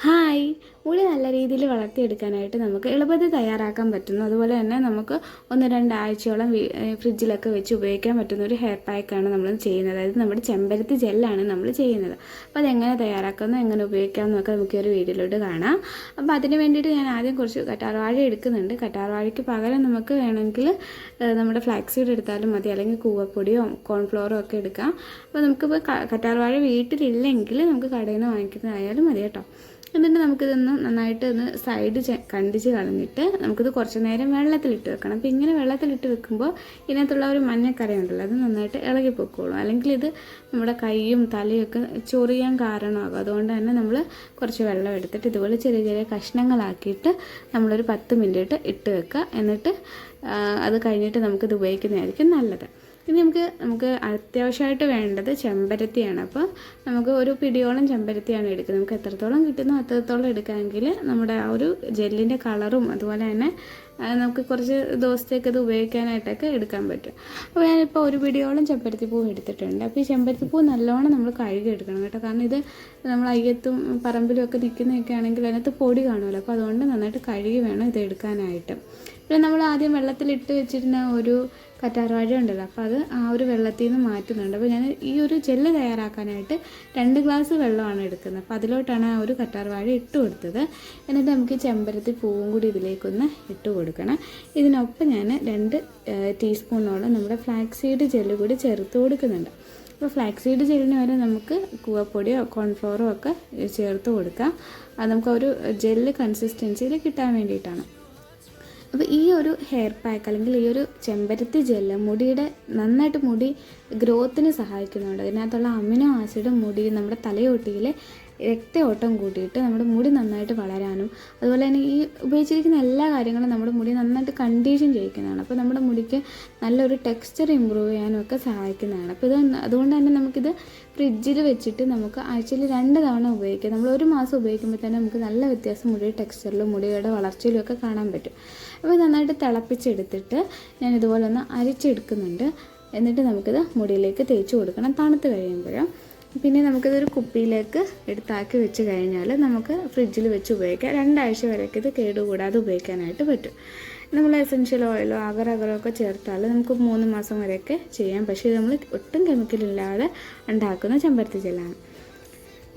Hi. Hi ഉള്ളി നല്ല രീതിയിൽ വളർത്തിയെടുക്കാനായിട്ട് നമുക്ക് എളുപ്പത്തിൽ തയ്യാറാക്കാൻ പറ്റുന്നു. അതുപോലെ തന്നെ നമുക്ക് ഒന്ന് രണ്ടാഴ്ചയോളം ഫ്രിഡ്ജിലൊക്കെ വെച്ച് ഉപയോഗിക്കാൻ പറ്റുന്ന ഒരു ഹെയർ പാക്കാണ് നമ്മൾ ചെയ്യുന്നത്. അതായത് നമ്മുടെ ചെമ്പരത്തി ജെല്ലാണ് നമ്മൾ ചെയ്യുന്നത്. അപ്പോൾ അതെങ്ങനെ തയ്യാറാക്കുന്നു എങ്ങനെ ഉപയോഗിക്കാമെന്നൊക്കെ നമുക്ക് ഒരു വീഡിയോയിലോട്ട് കാണാം. അപ്പോൾ അതിന് വേണ്ടിയിട്ട് ഞാൻ ആദ്യം കുറച്ച് കറ്റാർവാഴ എടുക്കുന്നുണ്ട്. കറ്റാർവാഴയ്ക്ക് പകരം നമുക്ക് വേണമെങ്കിൽ നമ്മുടെ ഫ്ലാക്സീഡ് എടുത്താലും മതി. അല്ലെങ്കിൽ കൂവപ്പൊടിയോ കോൺഫ്ലോറോ ഒക്കെ എടുക്കാം. അപ്പോൾ നമുക്കിപ്പോൾ കറ്റാർവാഴ വീട്ടിലില്ലെങ്കിൽ നമുക്ക് കടയിൽ നിന്ന് വാങ്ങിക്കുന്നതായാലും മതി കേട്ടോ. എന്നിട്ട് നമുക്കിതൊന്ന് നന്നായിട്ട് ഒന്ന് സൈഡ് കണ്ടിച്ച് കളഞ്ഞിട്ട് നമുക്കിത് കുറച്ച് നേരം വെള്ളത്തിലിട്ട് വെക്കണം. അപ്പോൾ ഇങ്ങനെ വെള്ളത്തിലിട്ട് വെക്കുമ്പോൾ ഇതിനകത്തുള്ള ഒരു മഞ്ഞക്കറി ഉണ്ടല്ലോ അത് നന്നായിട്ട് ഇളകി പൊക്കോളും. അല്ലെങ്കിൽ ഇത് നമ്മുടെ കൈയും തലയൊക്കെ ചൊറിയാൻ കാരണമാകും. അതുകൊണ്ട് തന്നെ നമ്മൾ കുറച്ച് വെള്ളം എടുത്തിട്ട് ഇതുപോലെ ചെറിയ ചെറിയ കഷ്ണങ്ങളാക്കിയിട്ട് നമ്മളൊരു പത്ത് മിനിറ്റ് ഇട്ട് വെക്കുക. എന്നിട്ട് അത് കഴിഞ്ഞിട്ട് നമുക്കിത് ഉപയോഗിക്കുന്നതായിരിക്കും നല്ലത്. ഇനി നമുക്ക് നമുക്ക് അത്യാവശ്യമായിട്ട് വേണ്ടത് ചെമ്പരത്തിയാണ്. അപ്പോൾ നമുക്ക് ഒരു പിടിയോളം ചെമ്പരത്തിയാണ് എടുക്കുന്നത്. നമുക്ക് എത്രത്തോളം കിട്ടുന്നോ അത്രത്തോളം എടുക്കാമെങ്കിൽ നമ്മുടെ ആ ഒരു ജെല്ലിന്റെ കളറും അതുപോലെ തന്നെ നമുക്ക് കുറച്ച് ദിവസത്തേക്ക് അത് ഉപയോഗിക്കാനായിട്ടൊക്കെ എടുക്കാൻ പറ്റും. അപ്പോൾ ഞാനിപ്പോൾ ഒരു പിടിയോളം ചെമ്പരത്തിപ്പൂ എടുത്തിട്ടുണ്ട്. അപ്പോൾ ഈ ചെമ്പരത്തിപ്പൂ നല്ലോണം നമ്മൾ കഴുകി എടുക്കണം കേട്ടോ. കാരണം ഇത് നമ്മൾ അയ്യത്തും പറമ്പിലും ഒക്കെ നിൽക്കുന്നതൊക്കെ ആണെങ്കിൽ അതിനകത്ത് പൊടി കാണുമല്ലോ. അപ്പോൾ അതുകൊണ്ട് നന്നായിട്ട് കഴുകി വേണം ഇത് എടുക്കാനായിട്ട്. പിന്നെ നമ്മൾ ആദ്യം വെള്ളത്തിലിട്ട് വെച്ചിരുന്ന ഒരു കറ്റാർവാഴ ഉണ്ടല്ലോ. അപ്പോൾ അത് ആ ഒരു വെള്ളത്തിൽ നിന്ന് മാറ്റുന്നുണ്ട്. അപ്പോൾ ഞാൻ ഈ ഒരു ജെല്ല് തയ്യാറാക്കാനായിട്ട് രണ്ട് ഗ്ലാസ് വെള്ളമാണ് എടുക്കുന്നത്. അപ്പോൾ അതിലോട്ടാണ് ആ ഒരു കറ്റാർവാഴ ഇട്ട് കൊടുത്തത്. എന്നിട്ട് നമുക്ക് ചെമ്പരത്തി പൂവും കൂടി ഇതിലേക്കൊന്ന് ഇട്ട് കൊടുക്കണം. ഇതിനൊപ്പം ഞാൻ രണ്ട് ടീസ്പൂണോളം നമ്മുടെ ഫ്ലാക്സ് ജെല്ല് കൂടി ചേർത്ത് കൊടുക്കുന്നുണ്ട്. അപ്പോൾ ഫ്ലാക്സ് ജെല്ലിന് വരെ നമുക്ക് കൂവപ്പൊടിയോ കോൺഫ്ലോറോ ഒക്കെ ചേർത്ത് കൊടുക്കാം. അത് നമുക്ക് ഒരു ജെല്ല് കൺസിസ്റ്റൻസിയിൽ കിട്ടാൻ വേണ്ടിയിട്ടാണ്. അപ്പോൾ ഈ ഒരു ഹെയർ പാക്ക് അല്ലെങ്കിൽ ഈ ഒരു ചെമ്പരത്തി ജെല്ല് മുടിയുടെ നന്നായിട്ട് മുടി ഗ്രോത്തിന് സഹായിക്കുന്നുണ്ട്. അതിനകത്തുള്ള അമിനോ ആസിഡ് മുടി നമ്മുടെ തലയോട്ടിയിലെ രക്തയോട്ടം കൂട്ടിയിട്ട് നമ്മുടെ മുടി നന്നായിട്ട് വളരാനും അതുപോലെ തന്നെ ഈ ഉപയോഗിച്ചിരിക്കുന്ന എല്ലാ കാര്യങ്ങളും നമ്മുടെ മുടി നന്നായിട്ട് കണ്ടീഷൻ ചെയ്യിക്കുന്നതാണ്. അപ്പോൾ നമ്മുടെ മുടിക്ക് നല്ലൊരു ടെക്സ്ചർ ഇമ്പ്രൂവ് ചെയ്യാനും ഒക്കെ സഹായിക്കുന്നതാണ്. അപ്പോൾ ഇത് അതുകൊണ്ട് തന്നെ നമുക്കിത് ഫ്രിഡ്ജിൽ വെച്ചിട്ട് നമുക്ക് ആഴ്ചയിൽ രണ്ട് തവണ ഉപയോഗിക്കാം. നമ്മൾ ഒരു മാസം ഉപയോഗിക്കുമ്പോൾ തന്നെ നമുക്ക് നല്ല വ്യത്യാസം മുടി ടെക്സ്ചറിലും മുടിയുടെ വളർച്ചയിലും ഒക്കെ കാണാൻ പറ്റും. അപ്പോൾ നന്നായിട്ട് തിളപ്പിച്ചെടുത്തിട്ട് ഞാൻ ഇതുപോലെ ഒന്ന് അരിച്ചെടുക്കുന്നുണ്ട്. എന്നിട്ട് നമുക്കിത് മുടിയിലേക്ക് തേച്ച് കൊടുക്കണം. തണുത്ത് കഴിയുമ്പോഴും പിന്നെ നമുക്കിതൊരു കുപ്പിയിലേക്ക് എടുത്താക്കി വെച്ച് കഴിഞ്ഞാൽ നമുക്ക് ഫ്രിഡ്ജിൽ വെച്ച് ഉപയോഗിക്കാം. രണ്ടാഴ്ച വരെയൊക്കെ ഇത് കേടുകൂടാതെ ഉപയോഗിക്കാനായിട്ട് പറ്റും. നമ്മൾ എസൻഷ്യൽ ഓയിലോ അഗർ അഗറോ ഒക്കെ ചേർത്താൽ നമുക്ക് മൂന്ന് മാസം വരെയൊക്കെ ചെയ്യാം. പക്ഷേ നമ്മൾ ഒട്ടും കെമിക്കലില്ലാതെ ഉണ്ടാക്കുന്ന ചെമ്പരത്തി ജെല്ലാണ്.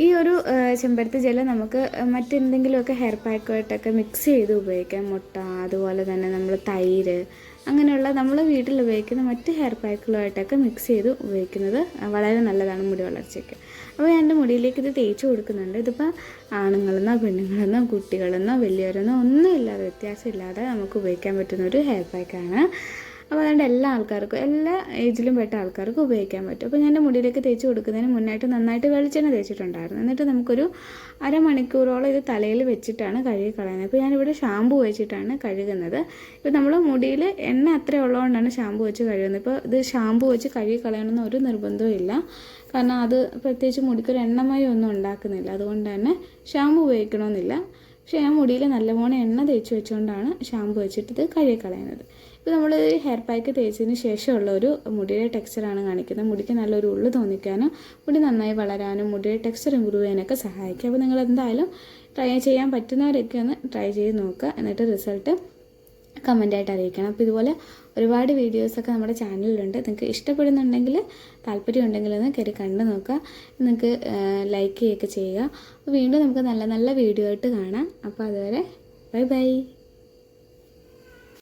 ഈ ഒരു ചെമ്പരത്തി ജെല്ല് നമുക്ക് മറ്റെന്തെങ്കിലുമൊക്കെ ഹെയർ പാക്കുമായിട്ടൊക്കെ മിക്സ് ചെയ്ത് ഉപയോഗിക്കാം. മുട്ട അതുപോലെ തന്നെ നമ്മൾ തൈര് അങ്ങനെയുള്ള നമ്മൾ വീട്ടിൽ ഉപയോഗിക്കുന്ന മറ്റ് ഹെയർ പാക്കുകളുമായിട്ടൊക്കെ മിക്സ് ചെയ്ത് ഉപയോഗിക്കുന്നത് വളരെ നല്ലതാണ് മുടി വളർച്ചയ്ക്ക്. അപ്പോൾ ഞാൻ എന്റെ മുടിയിലേക്ക് ഇത് തേച്ച് കൊടുക്കുന്നുണ്ട്. ഇതിപ്പോൾ ആണുങ്ങളെന്നോ പെണ്ണുങ്ങളെന്നോ കുട്ടികളെന്നോ വലിയവരെന്നോ ഒന്നും ഇല്ലാതെ വ്യത്യാസമില്ലാതെ നമുക്ക് ഉപയോഗിക്കാൻ പറ്റുന്ന ഒരു ഹെയർ പാക്കാണ് അപ്പോൾ അതുകൊണ്ട് എല്ലാ ആൾക്കാർക്കും എല്ലാ ഏജിലും പെട്ട ആൾക്കാർക്കും ഉപയോഗിക്കാൻ പറ്റും. അപ്പോൾ ഞാൻ എന്റെ മുടിയിലേക്ക് തേച്ച് കൊടുക്കുന്നതിന് മുന്നായിട്ട് നന്നായിട്ട് വെളിച്ചെണ്ണ തേച്ചിട്ടുണ്ടായിരുന്നു. എന്നിട്ട് നമുക്കൊരു അരമണിക്കൂറോളം ഇത് തലയിൽ വെച്ചിട്ടാണ് കഴുകി കളയുന്നത്. അപ്പോൾ ഞാനിവിടെ ഷാമ്പു വെച്ചിട്ടാണ് കഴുകുന്നത്. ഇപ്പോൾ നമ്മൾ മുടിയിൽ എണ്ണ അത്ര ഉള്ളതുകൊണ്ടാണ് ഷാമ്പു വെച്ച് കഴുകുന്നത്. ഇപ്പോൾ ഇത് ഷാമ്പു വെച്ച് കഴുകി കളയണമെന്ന് ഒരു നിർബന്ധവും ഇല്ല. കാരണം അത് പ്രത്യേകിച്ച് മുടിക്കൊരു എണ്ണമയം ഒന്നും ഉണ്ടാക്കുന്നില്ല. അതുകൊണ്ട് തന്നെ ഷാമ്പു ഉപയോഗിക്കണമെന്നില്ല. പക്ഷേ ഞാൻ മുടിയിൽ നല്ലപോലെ എണ്ണ തേച്ച് വെച്ചുകൊണ്ടാണ് ഷാമ്പു വെച്ചിട്ട് ഇത് കഴുകി കളയുന്നത് ഇപ്പോൾ നമ്മൾ ഹെയർ പാക്ക് തേച്ചതിന് ശേഷമുള്ള ഒരു മുടിയുടെ ടെക്സ്ചറാണ് കാണിക്കുന്നത്. മുടിക്ക് നല്ലൊരു ഉള്ളു തോന്നിക്കാനും മുടി നന്നായി വളരാനും മുടിയുടെ ടെക്സ്ചർ ഇമ്പ്രൂവ് ചെയ്യാനൊക്കെ സഹായിക്കും. അപ്പോൾ നിങ്ങൾ എന്തായാലും ട്രൈ ചെയ്യാൻ പറ്റുന്നവരൊക്കെ ഒന്ന് ട്രൈ ചെയ്ത് നോക്കുക. എന്നിട്ട് റിസൾട്ട് കമന്റായിട്ട് അറിയിക്കണം. അപ്പോൾ ഇതുപോലെ ഒരുപാട് വീഡിയോസൊക്കെ നമ്മുടെ ചാനലിലുണ്ട്. നിങ്ങൾക്ക് ഇഷ്ടപ്പെടുന്നുണ്ടെങ്കിൽ താല്പര്യമുണ്ടെങ്കിൽ ഒന്ന് കയറി കണ്ടു നോക്കുക. നിങ്ങൾക്ക് ലൈക്ക് ചെയ്യുകയൊക്കെ ചെയ്യുക. വീണ്ടും നമുക്ക് നല്ല നല്ല വീഡിയോ ആയിട്ട് കാണാം. അപ്പോൾ അതുവരെ ബൈ ബൈ